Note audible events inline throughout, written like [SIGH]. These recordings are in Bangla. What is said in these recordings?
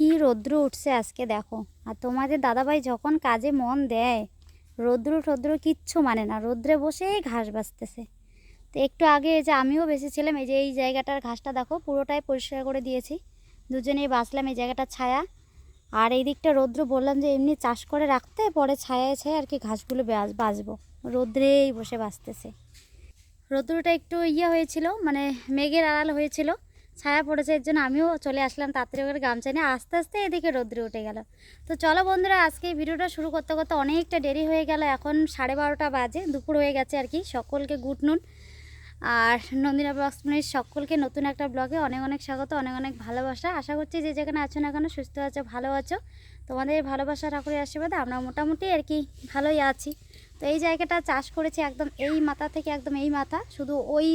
কি রৌদ্র উঠছে আজকে দেখো। আর তোমাদের দাদাভাই যখন কাজে মন দেয়, রৌদ্র টৌদ্র কিচ্ছু মানে না, রৌদ্রে বসেই ঘাস বাঁচতেছে। তো একটু আগে যে আমিও বেঁচেছিলাম, এই যে এই জায়গাটার ঘাসটা দেখো, পুরোটাই পরিষ্কার করে দিয়েছি। দুজনেই বাঁচলাম এই জায়গাটা ছায়া। আর এই দিকটা রৌদ্র বললাম যে এমনি চাষ করে রাখতে, পরে ছায়ায় ছায় আর কি ঘাসগুলো বাঁচ- বাঁচবো। রৌদ্রেই বসে বাঁচতেছে। রৌদ্রটা একটু ইয়ে হয়েছিল মানে মেঘের আড়াল হয়েছিল। ছায়া পড়েছে, এর জন্য আমিও চলে আসলাম তাড়াতাড়ি করে গামছা নিয়ে। আস্তে আস্তে এদিকে রৌদ্রে উঠে গেল। তো চলো বন্ধুরা, আজকে ভিডিওটা শুরু করতে করতে অনেকটা দেরি হয়ে গেল। এখন সাড়ে বারোটা বাজে, দুপুর হয়ে গেছে আর কি। সকলকে গুড নুন। আর নন্দিনা ব্লগসমিনির সকলকে নতুন একটা ব্লগে অনেক অনেক স্বাগত, অনেক অনেক ভালোবাসা। আশা করছি যে যেখানে আছো না কেন, সুস্থ আছো, ভালো আছো। তোমাদের ভালোবাসা, ঠাকুরের আশীর্বাদে আমরা মোটামুটি আর কি ভালোই আছি। তো এই জায়গাটা চাষ করেছি একদম এই মাথা থেকে একদম এই মাথা, শুধু ওই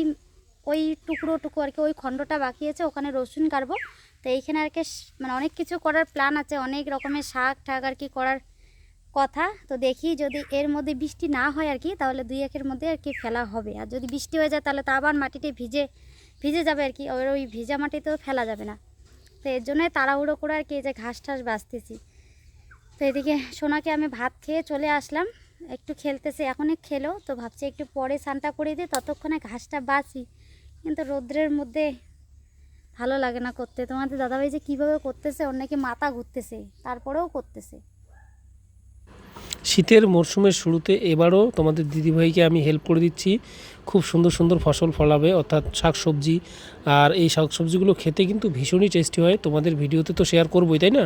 ওই টুকরো টুকু আর কি, ওই খণ্ডটা বাকি আছে, ওখানে রসুন কাটবো। তো এইখানে আর কি মানে অনেক কিছু করার প্ল্যান আছে, অনেক রকমের শাক ঠাক আর কি করার কথা। তো দেখি যদি এর মধ্যে বৃষ্টি না হয় আর কি, তাহলে দুই একের মধ্যে আর কি ফেলা হবে। আর যদি বৃষ্টি হয়ে যায়, তাহলে তো আবার মাটিতে ভিজে ভিজে যাবে আর কি। ওর ওই ভিজা মাটিতেও ফেলা যাবে না। তো এর জন্যই তাড়াহুড়ো করে আর কি যে ঘাস টাস বাঁচতেছি। তো এদিকে সোনাকে আমি ভাত খেয়ে চলে আসলাম। একটু খেলতেছে, এখনই খেলো। তো ভাবছি একটু পরে স্নানটা করে দিই, ততক্ষণে ঘাসটা বাঁচি। কিন্তু রৌদ্রের মধ্যে ভালো লাগে না করতে। তোমাদের দাদাভাই যে কীভাবে করতেছে ওর নাকি মাথা ঘুরতেছে তারপরেও করতেছে। শীতের মরশুমের শুরুতে এবারও তোমাদের দিদিভাইকে আমি হেল্প করে দিচ্ছি। খুব সুন্দর সুন্দর ফসল ফলাবে অর্থাৎ শাকসবজি। আর এই শাকসবজিগুলো খেতে কিন্তু ভীষণই টেস্টি হয়। তোমাদের ভিডিওতে তো শেয়ার করবোই তাই না?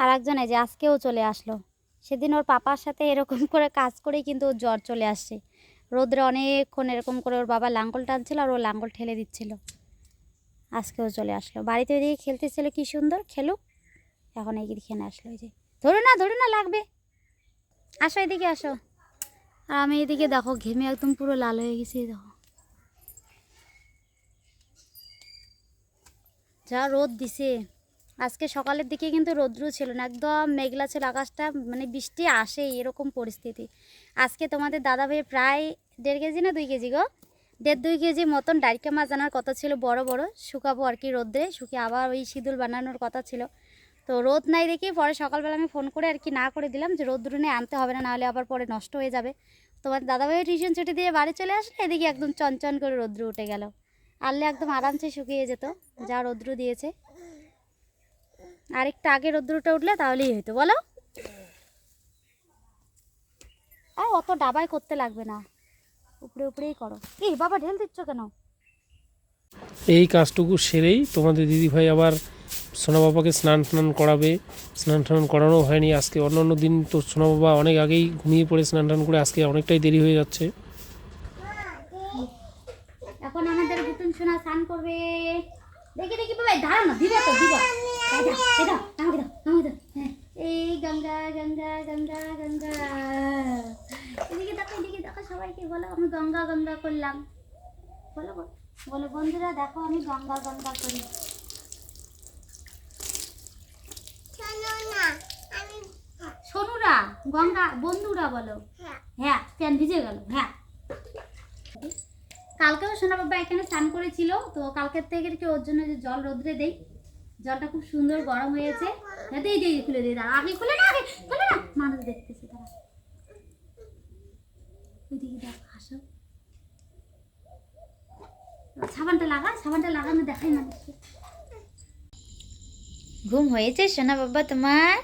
আর একজন এই যে আজকেও চলে আসলো। সেদিন ওর পাপার সাথে এরকম করে কাজ করেই কিন্তু ওর জ্বর চলে আসছে। রোদ্রে অনেকক্ষণ এরকম করে ওর বাবা লাঙ্গল টানছিল আর ও লাঙ্গল ঠেলে দিচ্ছিল। আজকেও চলে আসলো। বাড়িতে ওইদিকে খেলতেছিল, কি সুন্দর খেলুক। এখন এইখানে আসলো, এই যে। ধরো না ধরো না, লাগবে। আসো এদিকে, আসো। আর আমি এদিকে দেখো, ঘেমে একদম পুরো লাল হয়ে গেছি দেখো। যা রোদ দিছে। আজকে সকালের দিকে কিন্তু রৌদ্র ছিল না, একদম মেঘলা ছিল আকাশটা মানে বৃষ্টি আসে এরকম পরিস্থিতি। আজকে তোমাদের দাদা ভাইয়ের প্রায় দেড় কেজি না দুই কেজি গো? দেড় দুই কেজি মতন ডাইকা মাছ আনার কথা ছিল বড় বড়, শুকাবো আর কি রোদ্রে, শুকিয়ে আবার ওই সিঁদুর বানানোর কথা ছিল। তো রোদ নাই দেখি পরে সকালবেলা আমি ফোন করে আর কি না করে দিলাম যে রোদ্র নিয়ে আনতে হবে না, নাহলে আবার পরে নষ্ট হয়ে যাবে। তোমার দাদাভাইয়ের টিউশন ছুটি দিয়ে বাড়ি চলে আসলে, এদিকে একদম চনচন করে রৌদ্র উঠে গেল। আনলে একদম আরামসে শুকিয়ে যেত, যা রৌদ্র দিয়েছে। আর একটু আগে রোদ্রুটা উঠলে তাহলেই হইতো বলো? আর অত ডাবাই করতে লাগবে না। উপরে উপরেই করো। এই বাবা ঢেল দিচ্ছ কেন? এই কাজটুকু সেরেই তোমাদের দিদিভাই আবার সোনা বাবাকে স্নান টান করাবে। স্নান টান করানো হয়নি। আজকে অন্য অন্য দিন তো সোনা বাবা অনেক আগেই ঘুমিয়ে পড়ে স্নান টান করে। আজকে অনেকটাই দেরি হয়ে যাচ্ছে। এখন আমাদের গুটুন সোনা স্নান করবে। দেখি দেখি বাবা এই দাঁড়াও না দিবে তো দিব। এই। হ্যাঁ, এই গঙ্গা গঙ্গা গঙ্গা গঙ্গা। এদিকে দেখো এদিকে দেখো সবাইকে বলো আমি গঙ্গা গঙ্গা করলাম। বলো বলো। বলো বন্ধুরা দেখো আমি গঙ্গা গঙ্গা করি। সোনুরা গঙ্গা বন্ধুরা বলো। হ্যাঁ। প্যান ভিজে গেল হ্যাঁ। কালকেও সোনা বাবা এখানে স্নান করেছিল তো কালকের থেকে ওর জন্য যে জল রোদ্রে দেই জলটা খুব সুন্দর গরম হয়েছে। হ্যাঁ দেই দেই খুলে দিই দাঁড়া। আগে খুলে না আগে খুলে না। মানুষ দেখতেছে তারা ওইদিকে দেখ হাসো সাবানটা লাগা সাবানটা লাগানো দেখাই মানুষকে ঘুম হয়েছে সোনা বাবা তোমার?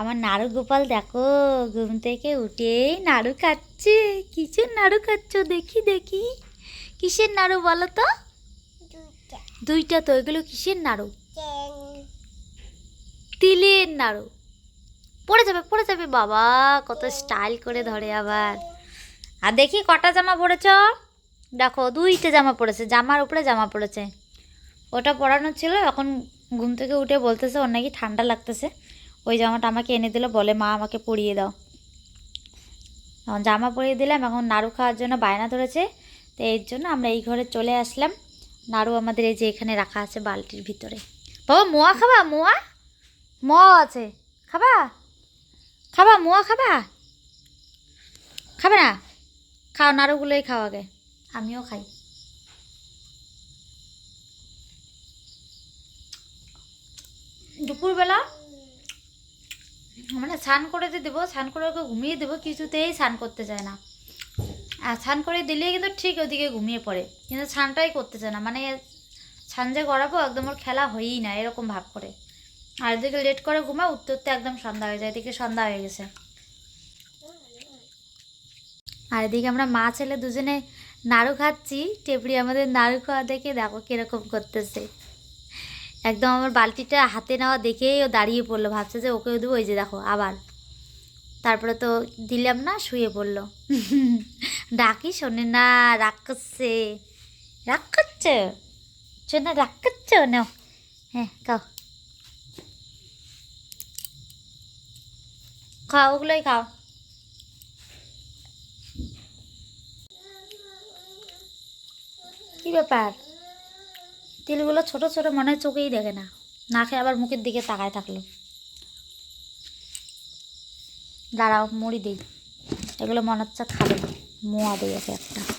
আমার নাড়ু গোপাল দেখো ঘুম থেকে উঠেই নাড়ু খাচ্ছে। কিসের নাড়ু খাচ্ছ? দেখি দেখি। কিসের নাড়ু বলো তো? দুইটা তো এগুলো কিসের নাড়ু? তিলের নাড়ু। পড়ে যাবে পড়ে যাবে, বাবা, কত স্টাইল করে ধরে আবার। আর দেখি কটা জামা পড়েছ? দেখো, দুইটা জামা পড়েছে, জামার উপরে জামা পড়েছে। ওটা পরানো ছিল, এখন ঘুম থেকে উঠে বলতেছে, ওর নাকি ঠান্ডা লাগতেছে। ওই জামাটা আমাকে এনে দিল, বলে, মা, আমাকে পরিয়ে দাও। এখন জামা পরিয়ে দিলাম, এখন নাড়ু খাওয়ার জন্য বায়না ধরেছে। তো এর জন্য আমরা এই ঘরে চলে আসলাম। নাড়ু আমাদের এই যে এখানে রাখা আছে বালতির ভিতরে। বাবা, মোয়া খাবা? মোয়া? মোয়া আছে। খাবা? খাবা? মোয়া খাবা? খাবে না? খাও, নাড়ুগুলোই খাও আগে। আমিও খাই। দুপুরবেলা মানে স্নান করে যে দেবো, স্নান করে ওকে ঘুমিয়ে দেবো, কিছুতেই স্নান করতে চায় না। আর স্নান করে দিলেই কিন্তু ঠিক ওদিকে ঘুমিয়ে পড়ে। কিন্তু স্নানটাই করতে চায় না। মানে স্নান যে করাবো একদম ওর খেলা হয়েই না, এরকম ভাব করে। আর এদিকে লেট করে ঘুমা উঠতে উঠতে একদম সন্ধ্যা হয়ে যায়, এদিকে সন্ধ্যা হয়ে গেছে। আর এদিকে আমরা মা ছেলে দুজনে নাড়ু খাচ্ছি, টেপড়ি আমাদের নাড়ু খাওয়া দেখে দেখো কীরকম করতেছে। একদম আমার বালতিটা হাতে নেওয়া দেখেই ও দাঁড়িয়ে পড়ল, ভাবছে যে ওকেও দেবো, ওই যে দেখো, আবার। তারপরে তো দিলাম না, শুয়ে পড়ল। ডাকি, শোনে না, রাগ করছে। রাগ করছে? শোনা রাগ করছ নাও হ্যাঁ খাও খাও ওগুলোই খাও কি ব্যাপার তিলগুলো ছোট ছোট মনে হয় চোখেই দেখে না। না খেয়ে আবার মুখের দিকে তাকায় থাকল। দাঁড়াও, মুড়ি দিই। এগুলো মনে হচ্ছে খাবে। না। মোয়া দিই ওকে একটা।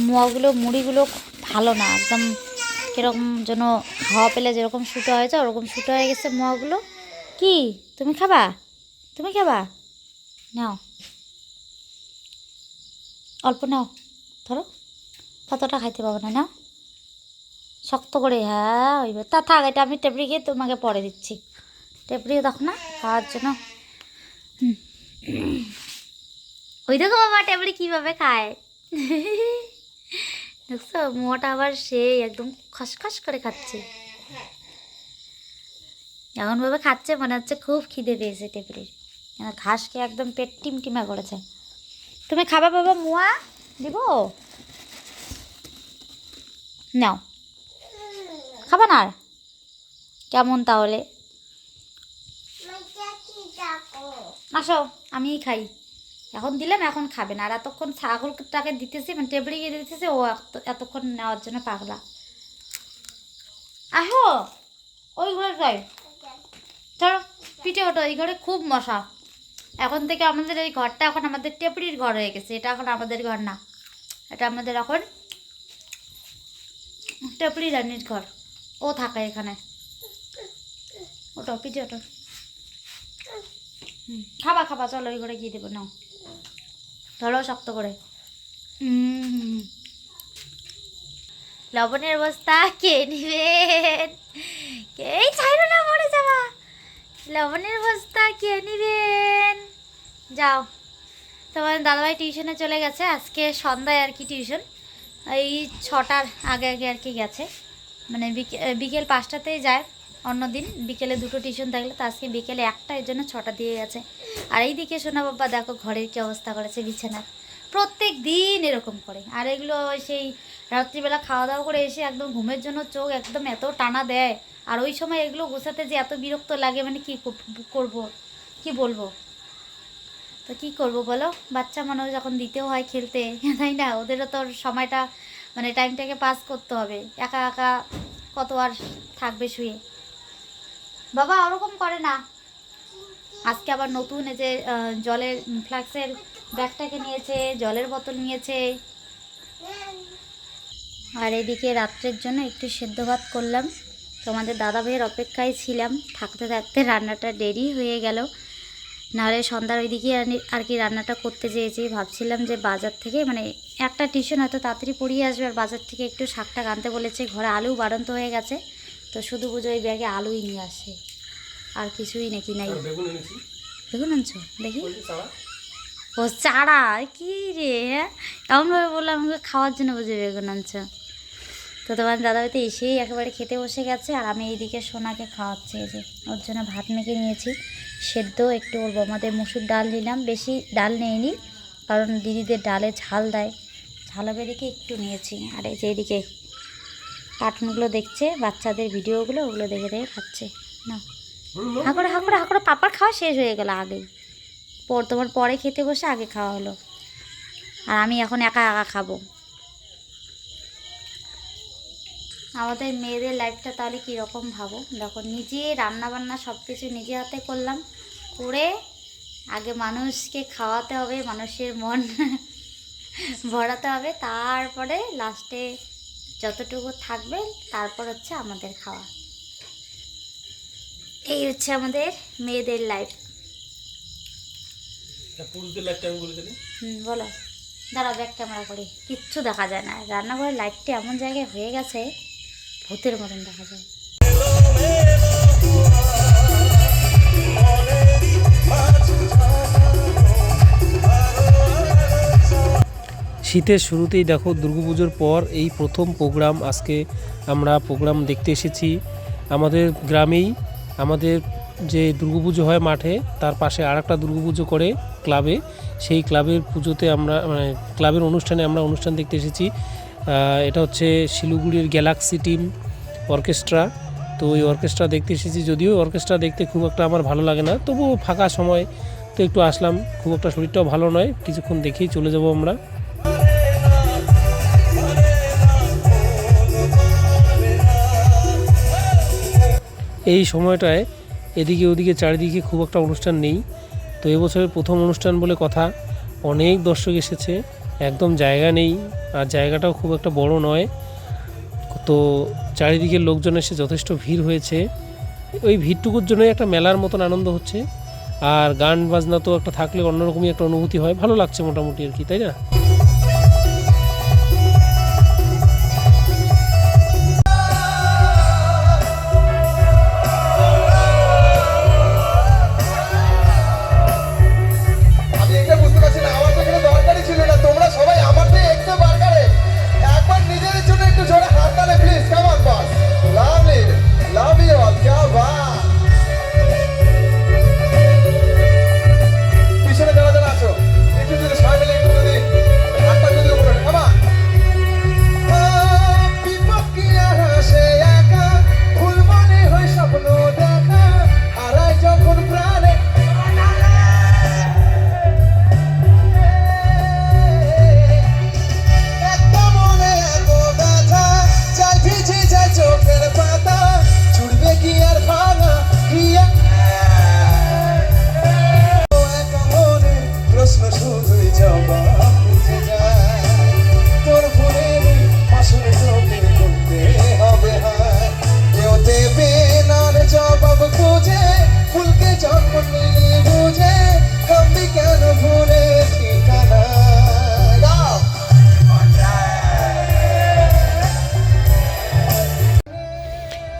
মোয়াগুলো, মুড়িগুলো ভালো না। একদম কীরকম যেন হাওয়া পেলে যেরকম শুটো হয়েছে, ওরকম শুটো হয়ে গেছে মোয়াগুলো। কি? তুমি খাবা? তুমি খাবা? নাও। অল্প নাও। ধরো। কতটা খাইতে পাবো না। নাও। শক্ত করে। হ্যাঁ ওই তা থাক, এটা আমি টেপড়ি গিয়ে তোমাকে পরে দিচ্ছি। টেপড়ি দেখো না, খাওয়ার জন্য। ওই দেখো বাবা, টেপড়ি কীভাবে খায়। [LAUGHS] দেখছ? মোটা আবার সেই একদম খসখস করে খাচ্ছে। এমনভাবে খাচ্ছে মনে হচ্ছে খুব খিদে পেয়েছে কেন ঘাস খেয়ে একদম পেট টিমটিমা করেছে। তুমি খাবা বাবা মুয়া? দিব? নাও। খাবা না আর? কেমন তাহলে? আসো আমিই খাই। এখন দিলাম এখন খাবে না। আর এতক্ষণ ছাগলটাকে দিতেছি মানে টেবলে গিয়ে দিতেছি ও এত- এতক্ষণ নেওয়ার জন্য পাগলা। আহো ওই ঘরে যাই। ধরো পিঠে ওঠো এই ঘরে খুব মশা। এখন থেকে আমাদের এই ঘরটা এখন আমাদের টেপড়ির ঘর হয়ে গেছে। এটা এখন আমাদের ঘর না। এটা আমাদের এখন টেপড়ি রানীর ঘর। ও থাকে এখানে। ওটা পিঠে ওটো হুম, খাবা খাবা চলো ওই ঘরে গিয়ে দেবো নাও। ধরো শক্ত করে। লবণের বস্তা কে নিবেন এই ছাইরো না মরে যাবা। লবণের বস্তা কে নিবেন যাও। তোমার দাদাভাই টিউশনে চলে গেছে। আজকে সন্ধ্যায় আর কি টিউশন। এই ছটার আগে আগে আর কি গেছে। মানে বিকে- বিকেল পাঁচটাতেই যায়। অন্য দিন বিকেলে দুটো টিউশন থাকলে তো আজকে বিকেলে একটা, এর জন্য ছটা দিয়ে গেছে। আর এই দিকে সোনা বাবা দেখো ঘরের কি অবস্থা করেছে বিছানার। প্রত্যেক দিন এরকম করে। আর এগুলো সেই রাত্রিবেলা খাওয়া দাওয়া করে এসে একদম ঘুমের জন্য চোখ একদম এত টানা দেয়। আর ওই সময় এগুলো গোছাতে যে এত বিরক্ত লাগে মানে কি করব? কি বলব? তো কি করব বলো? বাচ্চা মানুষ যখন দিতেও হয় খেলতে, [LAUGHS] তাই না? ওদেরও তো সময়টা মানে টাইমটাকে পাস করতে হবে। একা একা কত আর থাকবে শুয়ে? বাবা, ওরকম করে না। আজকে আবার নতুন এই যে জলের ফ্লাক্সের ব্যাগটাকে নিয়েছে, জলের বোতল নিয়েছে। আর এদিকে রাত্রের জন্য একটু সেদ্ধ ভাত করলাম। তোমাদের দাদা ভাইয়ের অপেক্ষায় ছিলাম। থাকতে থাকতে রান্নাটা দেরি হয়ে গেল। নাহলে সন্ধ্যার ওইদিকে আর কি রান্নাটা করতে চেয়েছি। ভাবছিলাম যে বাজার থেকে মানে একটা টিউশন হয়তো তাড়াতাড়ি পড়িয়ে আসবে, আর বাজার থেকে একটু শাকটা আনতে বলেছে। ঘরে আলু বাড়ন্ত হয়ে গেছে। তো শুধু বুঝো ওই ব্যাগে আলুই নিয়ে আসে। আর কিছুই নাকি নাই। বেগুন দেখুন আনছো? দেখি। ও চারা? কি রে? হ্যাঁ? এমনভাবে বললাম আমাকে খাওয়ার জন্য বুঝে বেগুন আনছো। তো তোমার দাদাবাড়িতে এসেই একেবারে খেতে বসে গেছে আর আমি এইদিকে সোনাকে খাওয়াচ্ছি এই যে ওর জন্য ভাত মেখে নিয়েছি। সেদ্ধ একটু ওর বমাদের মুসুর ডাল নিলাম বেশি ডাল নেইনি কারণ দিদিদের ডালে ঝাল দেয়। ঝাল হবে দেখে একটু নিয়েছি আর এই যে এদিকে কার্টুনগুলো দেখছে, বাচ্চাদের ভিডিওগুলো ওগুলো দেখে দেখে খাচ্ছে। না। হাঁকড়ে হাঁকড়ে হাঁকড়ে, পাপার খাওয়া শেষ হয়ে গেল আগেই। পর তোমার পরে খেতে বসে আগে খাওয়া হলো। আর আমি এখন একা একা খাব। আমাদের মেয়েদের লাইফটা তাহলে কীরকম ভাবো? দেখো, নিজে রান্না বান্না সব কিছু নিজে হাতে করলাম, করে আগে মানুষকে খাওয়াতে হবে, মানুষের মন [LAUGHS] ভরাতে হবে, তারপরে লাস্টে যতটুকু থাকবে তারপর হচ্ছে আমাদের খাওয়া। এই হচ্ছে আমাদের মেয়েদের লাইফ বলে দিলে হুম বলো। দাঁড়া ব্যাক ক্যামেরা করি। কিচ্ছু দেখা যায় না। রান্নাঘরের লাইটটি এমন জায়গায় হয়ে গেছে ভূতের মতন দেখা যায়। শীতের শুরুতেই দেখো দুর্গাপুজোর পর এই প্রথম প্রোগ্রাম আজকে আমরা প্রোগ্রাম দেখতে এসেছি। আমাদের গ্রামেই আমাদের যে দুর্গাপুজো হয় মাঠে, তার পাশে আর একটা দুর্গাপুজো করে ক্লাবে। সেই ক্লাবের পুজোতে আমরা মানে ক্লাবের অনুষ্ঠানে আমরা অনুষ্ঠান দেখতে এসেছি। এটা হচ্ছে শিলিগুড়ির গ্যালাক্সি টিম অর্কেস্ট্রা। তো ওই অর্কেস্ট্রা দেখতে এসেছি যদিও অর্কেস্ট্রা দেখতে খুব একটা আমার ভালো লাগে না, তবুও ফাঁকা সময় তো একটু আসলাম। খুব একটা শরীরটাও ভালো নয়, কিছুক্ষণ দেখেই চলে যাব আমরা। এই সময়টায় এদিকে ওদিকে চারিদিকে খুব একটা অনুষ্ঠান নেই। তো এবছরের প্রথম অনুষ্ঠান বলে কথা, অনেক দর্শক এসেছে, একদম জায়গা নেই, আর জায়গাটাও খুব একটা বড় নয়। তো চারিদিকের লোকজন এসে যথেষ্ট ভিড় হয়েছে। ওই ভিড়টুকুর জন্যই একটা মেলার মতন আনন্দ হচ্ছে। আর গান বাজনা তো একটা থাকলে অন্যরকমই একটা অনুভূতি হয়, ভালো লাগছে মোটামুটি আর কি, তাই না?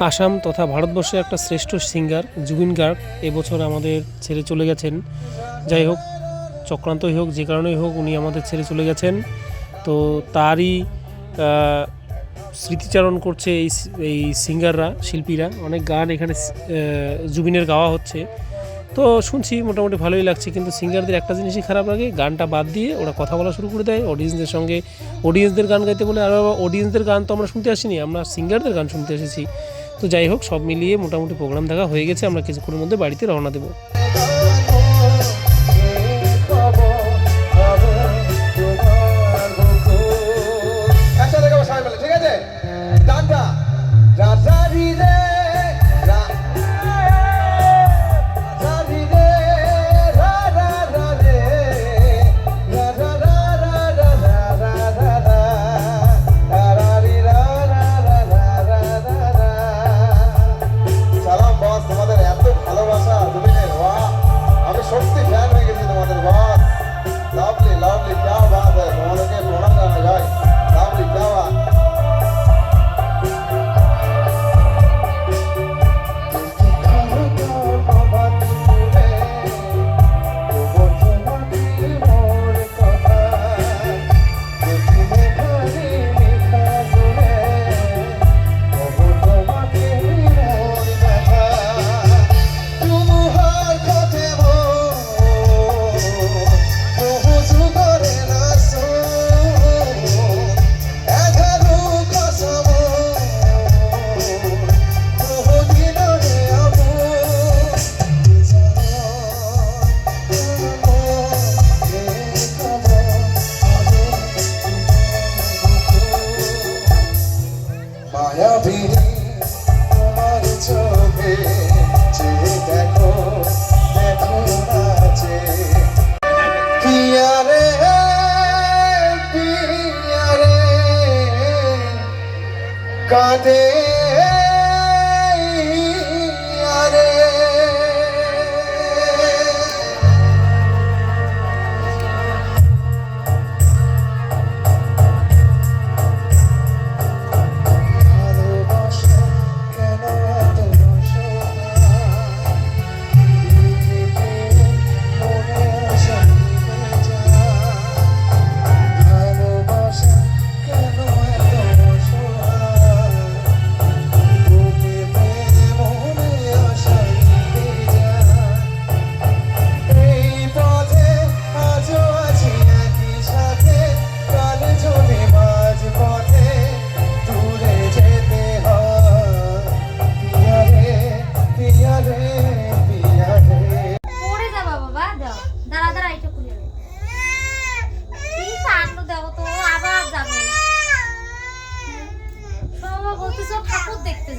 আসাম তথা ভারতবর্ষের একটা শ্রেষ্ঠ সিঙ্গার, জুবিন গার্গ, এবছর আমাদের ছেড়ে চলে গেছেন। যাই হোক, চক্রান্তই হোক, যে কারণেই হোক, উনি আমাদের ছেড়ে চলে গেছেন। তো তারই স্মৃতিচারণ করছে এই এই সিঙ্গাররা, শিল্পীরা। অনেক গান এখানে জুবিনের গাওয়া হচ্ছে। তো শুনছি মোটামুটি ভালোই লাগছে, কিন্তু সিঙ্গারদের একটা জিনিসই খারাপ লাগে, গানটা বাদ দিয়ে ওরা কথা বলা শুরু করে দেয় অডিয়েন্সদের সঙ্গে অডিয়েন্সদের গান গাইতে বলে আর অডিয়েন্সদের গান তো আমরা শুনতে আসিনি, আমরা সিঙ্গারদের গান শুনতে এসেছি। তো যাই হোক, সব মিলিয়ে মোটামুটি প্রোগ্রাম দেখা হয়ে গেছে, আমরা কিছুক্ষণের মধ্যে বাড়িতে রওনা দেবো।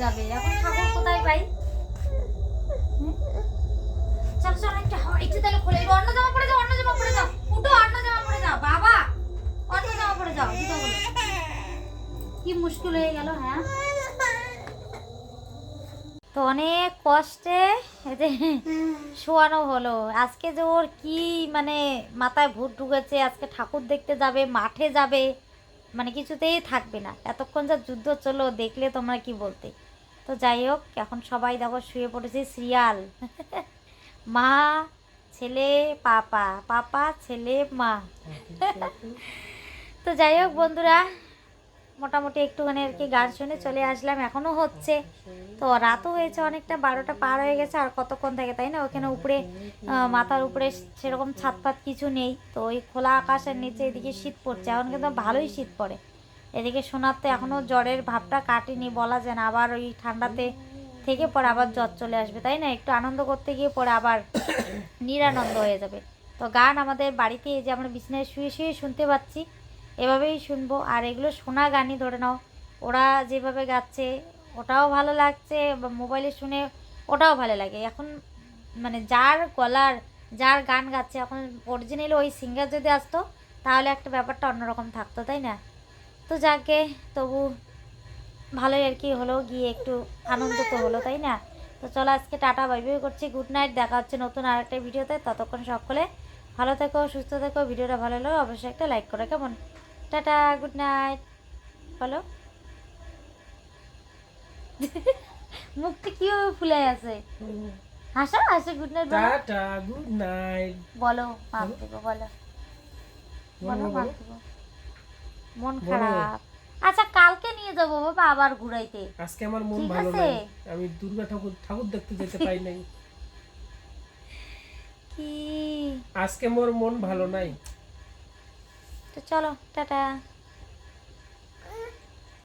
যাবে। এখন ঠাকুর কোথায় পাই একটা একটু তাহলে অন্য জামা যাও, অন্য জামা যাও। উঠো, অন্য জামা যাও। বাবা, অন্য জামা যাও। কি মুশকিল হয়ে গেল হ্যাঁ? তো অনেক কষ্টে এতে শোয়ানো হলো। আজকে যে ওর কি মানে মাথায় ভূত ঢুকেছে, আজকে ঠাকুর দেখতে যাবে, মাঠে যাবে মানে কিছুতেই থাকবে না। এতক্ষণ যা যুদ্ধ চলো দেখলে তোমরা কি বলতে? তো যাই হোক এখন সবাই দেখো শুয়ে পড়েছে সিরিয়াল। [LAUGHS] মা, ছেলে, পাপা পাপা, ছেলে, মা। [LAUGHS] তো যাই হোক বন্ধুরা, মোটামুটি একটুখানি আর কি গান শুনে চলে আসলাম এখনও হচ্ছে। তো রাতও হয়েছে, অনেকটা বারোটা পার হয়ে গেছে, আর কতক্ষণ থাকে তাই না? ওখানে উপরে মাথার উপরে সেরকম ছাদ পাত কিছু নেই। তো ওই খোলা আকাশের নিচে এদিকে শীত পড়ছে, এখন কিন্তু ভালোই শীত পড়ে। এদিকে সোনার তো এখনও জ্বরের ভাবটা কাটেনি, বলা যায় না। আবার ওই ঠান্ডাতে থেকে পরে আবার জ্বর চলে আসবে, তাই না? একটু আনন্দ করতে গিয়ে পরে আবার নিরানন্দ হয়ে যাবে। তো গান আমাদের বাড়িতে এই যে আমরা বিছানায় শুয়ে শুয়ে শুনতে পাচ্ছি, এভাবেই শুনব। আর এগুলো শোনা গানই ধরে নাও। ওরা যেভাবে গাচ্ছে, ওটাও ভালো লাগছে, বা মোবাইলে শুনে ওটাও ভালো লাগে। এখন মানে যার গলার, যার গান গাচ্ছে, এখন অরিজিনালি ওই সিঙ্গার যদি আসতো, তাহলে একটা ব্যাপারটা অন্যরকম থাকতো, তাই না? তো যাকে তবু ভালোই আর কি হলো গিয়ে একটু আনন্দ তো হলো তাই না? তো চলো আজকে টাটা বাই বাই করছি গুড নাইট দেখা হচ্ছে নতুন আরেকটা ভিডিওতে ততক্ষণ সকলে ভালো থেকো সুস্থ থেকো ভিডিওটা ভালো লাগলে অবশ্যই একটা লাইক করো কেমন? টাটা গুড নাইট বলো। মুখটা কীভাবে ফুলে আছে? হাসো হাসো গুড নাইট বলো। Tata good night. বলো মাপ দেবো বলো। বলো মাপ মন খারাপ। আচ্ছা কালকে নিয়ে যাব বাবা আবার ঘুরাইতে। আজকে আমার মন ভালো আছে। নাই। আমি দুর্গা ঠাকুর ঠাকুর দেখতে যেতে পাই নাই। [LAUGHS] কি? আজকে মোর মন ভালো নাই। তো চলো টাটা।